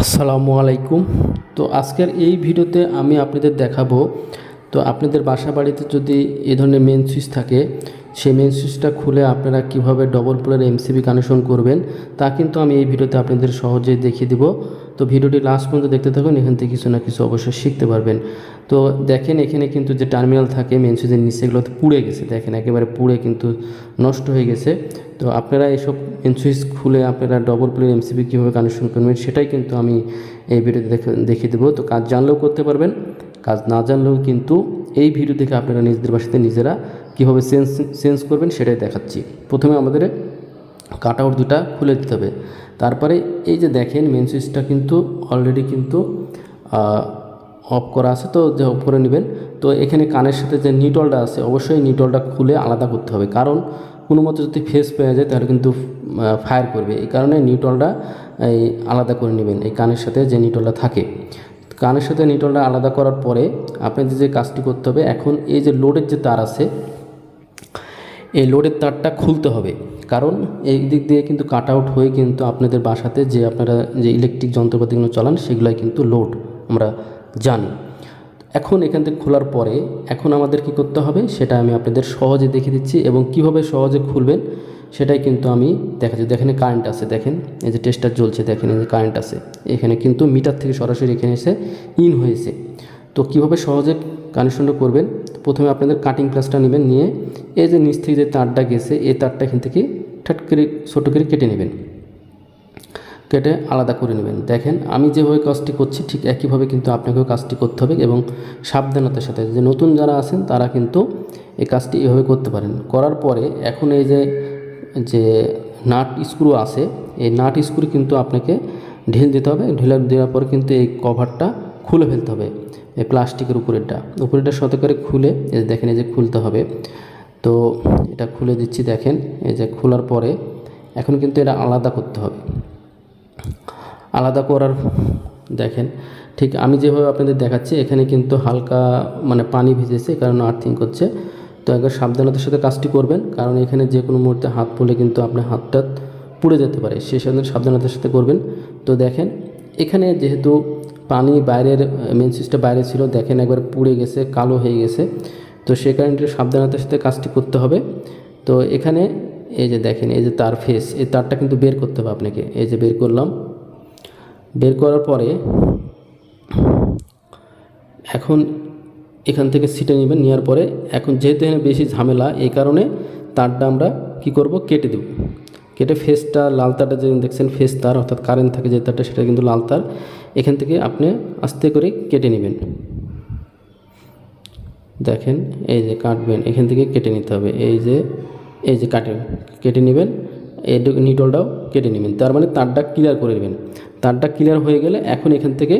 আসসালামু আলাইকুম। তো আজকের এই ভিডিওতে আমি আপনাদের দেখাবো, তো আপনাদের বাসা বাড়িতে যদি এ ধরনের মেন সুইচ থাকে, সেই মেন সুইচটা খুলে আপনারা কীভাবে ডবল পোলের এমসিবি কানেকশন করবেন, তা কিন্তু আমি এই ভিডিওতে আপনাদের সহজেই দেখিয়ে দিব। তো ভিডিওটি লাস্ট পর্যন্ত দেখতে থাকুন, এখান থেকে কিছু না কিছু অবশ্যই শিখতে পারবেন। তো দেখেন, এখানে কিন্তু যে টার্মিনাল থাকে মেন সুইচের নিচে এগুলো পুড়ে গেছে। দেখেন, একেবারে পুড়ে কিন্তু নষ্ট হয়ে গেছে। তো আপনারা এসব মেন সুইচ খুলে আপনারা ডবল প্লেন এমসিবি কীভাবে কানেকশন করবেন, সেটাই কিন্তু আমি এই ভিডিওতে দেখে, দেখিয়ে দেবো। তো কাজ জানলেও করতে পারবেন, কাজ না জানলেও কিন্তু এই ভিডিও দেখে আপনারা নিজেদের বাসাতে নিজেরা কীভাবে সেন্স সেন্স করবেন, সেটাই দেখাচ্ছি। প্রথমে আমাদের কাট আউট দুটা খুলে দিতে হবে। তারপরে এই যে দেখেন মেন সুইচটা কিন্তু অলরেডি কিন্তু অফ করা আছে, তো যে অফ করে নেবেন। তো এখানে কানের সাথে যে নিটলটা আছে, অবশ্যই নিটলটা খুলে আলাদা করতে হবে। কারণ কোনো মতো যদি ফেস পেয়ে যায়, তাহলে কিন্তু ফায়ার করবে। এই কারণে নিউটলটা এই, আলাদা করে নেবেন, এই কানের সাথে যে নিটলটা থাকে। কানের সাথে নিটলটা আলাদা করার পরে আপনাদের যে কাজটি করতে হবে, এখন এই যে লোডের যে তার আছে এই লোডের তারটা খুলতে হবে। কারণ এই দিক দিয়ে কিন্তু কাট আউট হয়ে কিন্তু আপনাদের বাসাতে যে আপনারা যে ইলেকট্রিক যন্ত্রপাতিগুলো চালান, সেগুলাই কিন্তু লোড আমরা জানি। এখন এখান থেকে খোলার পরে এখন আমাদের কি করতে হবে, সেটা আমি আপনাদের সহজে দেখে দিচ্ছি এবং কীভাবে সহজে খুলবেন, সেটাই কিন্তু আমি দেখাচ্ছি। দেখেন কারেন্ট আছে, দেখেন এই যে টেস্টার জ্বলছে, দেখেন এই যে কারেন্ট আছে। এখানে কিন্তু মিটার থেকে সরাসরি এখানে এসে ইন হয়েছে। তো কীভাবে সহজে কানেকশনটা করবেন। প্রথমে আপনাদের কাটিং প্লাসটা নেবেন, নিয়ে এই যে নিচ থেকে যে তারটা গেছে, এই তারটা এখান থেকে ঠাট করে, ছোটো করে কেটে নেবেন। কেটে আলাদা করে নেবেন। দেখেন, আমি যেভাবে কাজটি করছি, ঠিক একইভাবে কিন্তু আপনাকেও কাজটি করতে হবে এবং সাবধানতার সাথে। যে নতুন যারা আছেন, তারা কিন্তু এই কাজটি এভাবে করতে পারেন। করার পরে এখন এই যে যে নাট স্ক্রু আছে, এই নাট স্ক্রু কিন্তু আপনাকে ঢিল দিতে হবে। ঢিলে দেওয়ার পর কিন্তু এই কভারটা খুলে ফেলতে হবে। প্লাস্টিকের উপরেরটা। উপরেরটা শত করে খুলে, এই দেখেন, এই যে খুলতে হবে। তো এটা খুলে দিচ্ছি, দেখেন, এই যে খোলার পরে এখন কিন্তু এটা আলাদা করতে হবে। আলাদা করার, দেখেন, ঠিক আমি যেভাবে আপনাদের দেখাচ্ছি, এখানে কিন্তু হালকা মানে পানি ভিজেছে, কারণ আর্থিং করছে। তো একবার সাবধানতার সাথে কাজটি করবেন, কারণ এখানে যে কোনো মুহূর্তে হাত পড়লে কিন্তু আপনার হাতটা পুড়ে যেতে পারে। সেই সাবধানতার সাথে করবেন। তো দেখেন এখানে যেহেতু পানি বাইরের মেন সুইচটা বাইরে ছিল, দেখেন একবার পুড়ে গেছে, কালো হয়ে গেছে। তো সে কারণে সাবধানতার সাথে কাজটি করতে হবে। তো এখানে এই যে দেখেন, এই যে তার ফেস এই তারটা কিন্তু বের করতে হবে আপনাকে। এই যে বের করলাম। বের করার পরে এখন এখান থেকে সিটে নেবেন, নেওয়ার পরে এখন যেহেতু এখানে বেশি ঝামেলা, এই কারণে তারটা আমরা কি করব, কেটে দেব। কেটে ফেসটা লাল তারটা যে দেখছেন ফেস তার, অর্থাৎ কারেন্ট থাকে যে তারটা, সেটা কিন্তু লাল তার। এখান থেকে আপনি আস্তে করে কেটে নেবেন। দেখেন, এই যে কাটবেন, এখান থেকে কেটে নিতে হবে। এই যে এই যে কাটে, কেটে নেবেন, এই নিটলটাও কেটে নেবেন। তার মানে তারটা ক্লিয়ার করে নেবেন। তারটা ক্লিয়ার হয়ে গেলে এখন এখান থেকে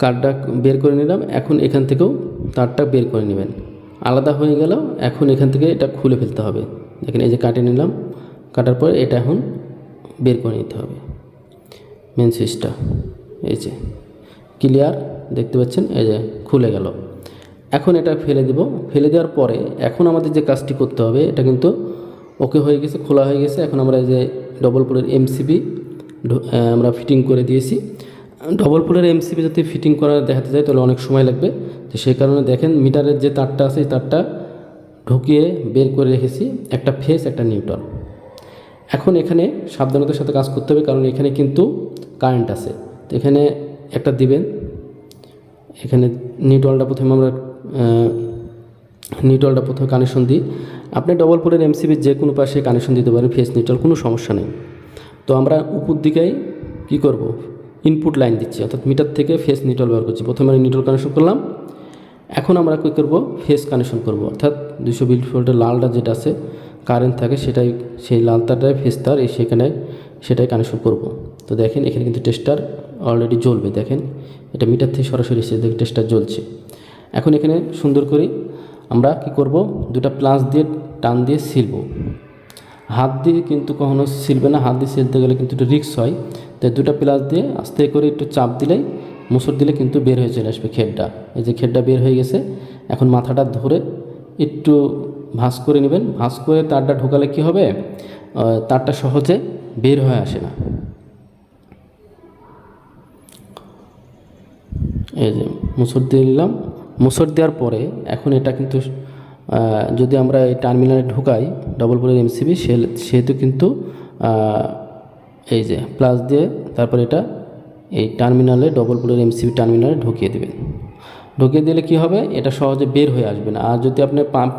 কার্ডটা বের করে নিলাম। এখন এখান থেকেও তারটা বের করে নেবেন। আলাদা হয়ে গেল এখন এখান থেকে এটা খুলে ফেলতে হবে। দেখেন এই যে কাটে নিলাম। কাটার পরে এটা এখন বের করে নিতে হবে। মেন সুইচটা এই যে ক্লিয়ার দেখতে পাচ্ছেন? এই যে খুলে গেল। এখন এটা ফেলে দেব। ফেলে দেওয়ার পরে এখন আমাদের যে কাজটি করতে হবে, এটা কিন্তু ওকে হয়ে গেছে, খোলা হয়ে গেছে। এখন আমরা এই যে ডবল পোলের এমসিবি আমরা ফিটিং করে দিয়েছি। ডবল পোলের এমসিবি যদি ফিটিং করা দেখাতে যায় তাহলে অনেক সময় লাগবে। তো সেই কারণে দেখেন মিটারের যে তারটা আছে, এই তারটা ঢুকিয়ে বের করে রেখেছি একটা ফেস, একটা নিউটন। এখন এখানে সাবধানতার সাথে কাজ করতে হবে, কারণ এখানে কিন্তু কারেন্ট আছে। তো এখানে একটা দিবেন। এখানে নিউটলটা প্রথমে আমরা নিউটলটা প্রথমে কানেকশন দিই। আপনি ডবল পোলের এমসিবির যে কোনো পাশে কানেকশন দিতে পারেন, ফেস নিউট্রাল কোনো সমস্যা নেই। তো আমরা উপর দিকেই কী করব? ইনপুট লাইন দিচ্ছি, অর্থাৎ মিটার থেকে ফেস নিউট্রাল ব্যবহার করছি। প্রথমে আমরা নিউট্রাল কানেকশন করলাম। এখন আমরা কী করব? ফেস কানেকশন করব। অর্থাৎ দুশো বিল ভোল্টের লালটা যেটা আছে কারেন্ট থাকে সেটাই, সেই লাল তারটাই ফেস তার এই সেখানে সেটাই কানেকশন করব। তো দেখেন এখানে কিন্তু টেস্টার অলরেডি জ্বলবে। দেখেন এটা মিটার থেকে সরাসরি এসে দেখে টেস্টার জ্বলছে। এখন এখানে সুন্দর করে আমরা কি করব? দুটা প্লাস দিয়ে টান দিয়ে সিলব হাত দিয়ে কিন্তু কখনো সিলবে না, হাত দিয়ে সিলতে গেলে কিন্তু একটু রিক্স হয়। তাই দুটা প্লাস দিয়ে আস্তে করে একটু চাপ দিলেই মুসুর দিলে কিন্তু বের হয়ে চলে আসবে খেরটা। এই যে খেরটা বের হয়ে গেছে, এখন মাথাটা ধরে একটু ভাঁজ করে নেবেন। ভাঁজ করে তারটা ঢোকালে কি হবে? তারটা সহজে বের হয়ে আসে না। এই যে মুসুর দিয়ে নিলাম। মুসুর দেওয়ার পরে এখন এটা কিন্তু যদি আমরা এই টার্মিনালে ঢুকাই ডবল পোলের এমসিবি সে সেহেতু কিন্তু এই যে প্লাস দিয়ে তারপর এটা এই টার্মিনালে ডবল পোলের এমসিবি টার্মিনালে ঢুকিয়ে দেবেন। ঢুকিয়ে দিলে কি হবে? এটা সহজে বের হয়ে আসবে না। আর যদি আপনি পাম্প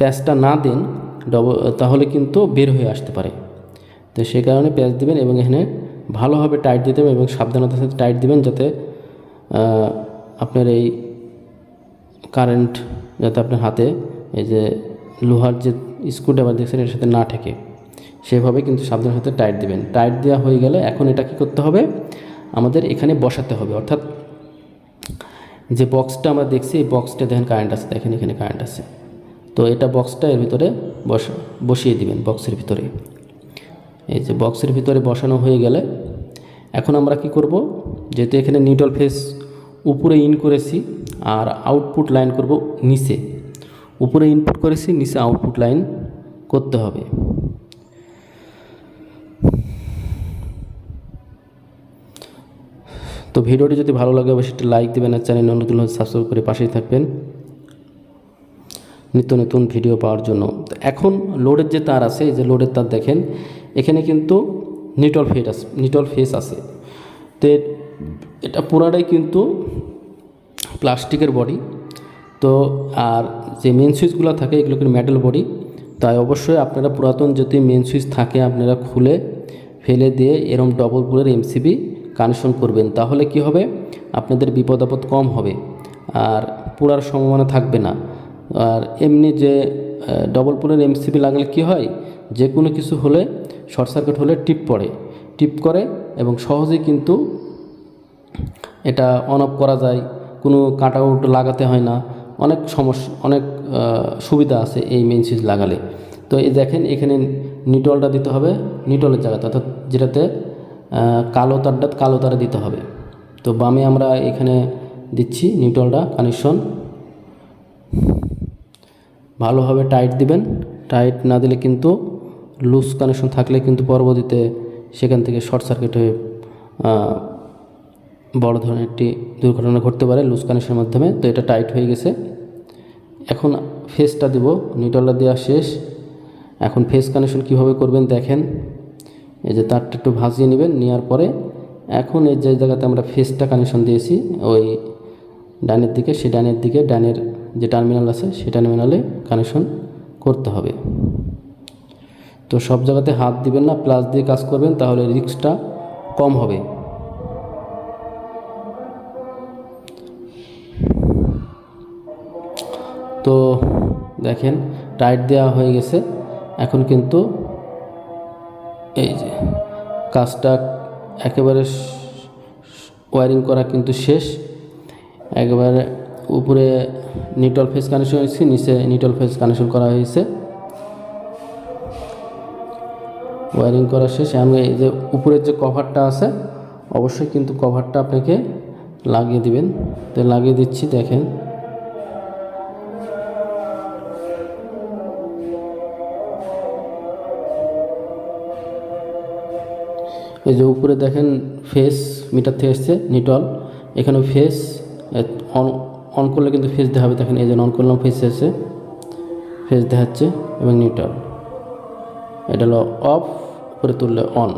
প্যাচটা না দেন ডবল তাহলে কিন্তু বের হয়ে আসতে পারে। তো সেই কারণে প্যাচ দিবেন এবং এখানে ভালোভাবে টাইট দিতে হবে এবং সাবধানতার সাথে টাইট দিবেন যাতে আপনার এই কারেন্ট যাতে আপনার হাতে এই যে লোহার যে স্ক্রুড্রাইভার দেখছেন, এর সাথে না ঠেকে। সেভাবে কিন্তু সাবধান সাথে টাইট দেবেন। টাইট দেওয়া হয়ে গেলে এখন এটা কী করতে হবে? আমাদের এখানে বসাতে হবে। অর্থাৎ যে বক্সটা আমরা দেখছি, এই বক্সটা দেখেন কারেন্ট আছে, দেখেন এখানে কারেন্ট আছে। তো এটা বক্সটা এর ভিতরে বস, বসিয়ে দিবেন বক্সের ভিতরে। এই যে বক্সের ভিতরে বসানো হয়ে গেলে এখন আমরা কি করব? যেহেতু এখানে নিউট্রাল ফেস উপরে ইন করেছি, আর আউটপুট লাইন করব নিচে। উপরে ইনপুট করেছি, নিচে আউটপুট লাইন করতে হবে। তো ভিডিওটি যদি ভালো লাগে, অবশ্যই একটি লাইক দেবেন আর চ্যানেল নতুন সাবস্ক্রাইব করে পাশেই থাকবেন। নিত্য নতুন ভিডিও পাওয়ার জন্য। তো এখন লোডের যে তার আছে যে লোডের তার দেখেন, এখানে কিন্তু নিটল ফেট আছে নিটল ফেস আছে। তো এটা পুরাটাই কিন্তু প্লাস্টিকের বডি তো আর যে মেন সুইচগুলো থাকে, এগুলো কিন্তু মেটাল বডি তাই অবশ্যই আপনারা পুরাতন যদি মেন সুইচ থাকে, আপনারা খুলে ফেলে দিয়ে এরম ডবল পুলের এমসিবি কানেকশন করবেন, তাহলে কি হবে? আপনাদের বিপদ আপদ কম হবে। আর পুরার সম্ভাবনা থাকবে না। আর এমনি যে ডবল পুলের এমসিবি লাগালে কি হয়? যে কোনো কিছু হলে শর্ট সার্কিট হলে টিপ পড়ে। টিপ করে এবং সহজেই কিন্তু এটা অন অফ করা যায়। কোনো কাট আউট লাগাতে হয় না। অনেক সমস্যা অনেক সুবিধা আছে এই মেন সুইচ লাগালে। তো এই দেখেন, এখানে নিটলটা দিতে হবে। নিটলের জায়গাতে, অর্থাৎ যেটাতে কালো তারটা কালো তারে দিতে হবে। তো বামে আমরা এখানে দিচ্ছি নিউটলটা কানেকশন। ভালোভাবে টাইট দিবেন। টাইট না দিলে কিন্তু লুজ কানেকশন থাকলে কিন্তু পরবর্তীতে সেখান থেকে শর্ট সার্কিট হয়ে বড় ধরনের একটি দুর্ঘটনা ঘটতে পারে লুজ কানেকশনের মাধ্যমে। তো এটা টাইট হয়ে গেছে। এখন ফেসটা দিব। নিউট্রালটা দেওয়া শেষ। এখন ফেস কানেকশন কীভাবে করবেন দেখেন। এই যে তারটা একটু ভাজিয়ে নেবেন, নেওয়ার পরে এখন এই যে জায়গাতে আমরা ফেসটা কানেকশন দিয়েছি, ওই ডানের দিকে সে ডানের দিকে, ডানের যে টার্মিনাল আছে, সেই টার্মিনালে কানেকশন করতে হবে। তো সব জায়গাতে হাত দিবেন না প্লাস দিয়ে কাজ করবেন, তাহলে রিস্কটা কম হবে। তো দেখেন টাইট দেওয়া হয়ে গেছে। এখন কিন্তু এই যে, কাজটা একেবারে ওয়ারিং করা কিন্তু শেষ। একেবারে উপরে নিউট্রাল ফেস কানেকশন হয়েছে, নিচে নিউট্রাল ফেস কানেকশন করা হয়েছে। ওয়ারিং করা শেষ। আমি এই যে উপরের যে কভারটা আছে, অবশ্যই কিন্তু কভারটা আপনাকে লাগিয়ে দিবেন। তো লাগিয়ে দিচ্ছি, দেখেন। এই যে উপরে দেখেন ফেস মিটার থেকে এসছে নিটল এখানে ফেস অন অন করলে কিন্তু ফেস দেখাবে। দেখেন এই যে অন করলাম ফেস এসে ফেস দেখাচ্ছে এবং নিউট্রাল এটা হলো অফ উপরে তুললে অন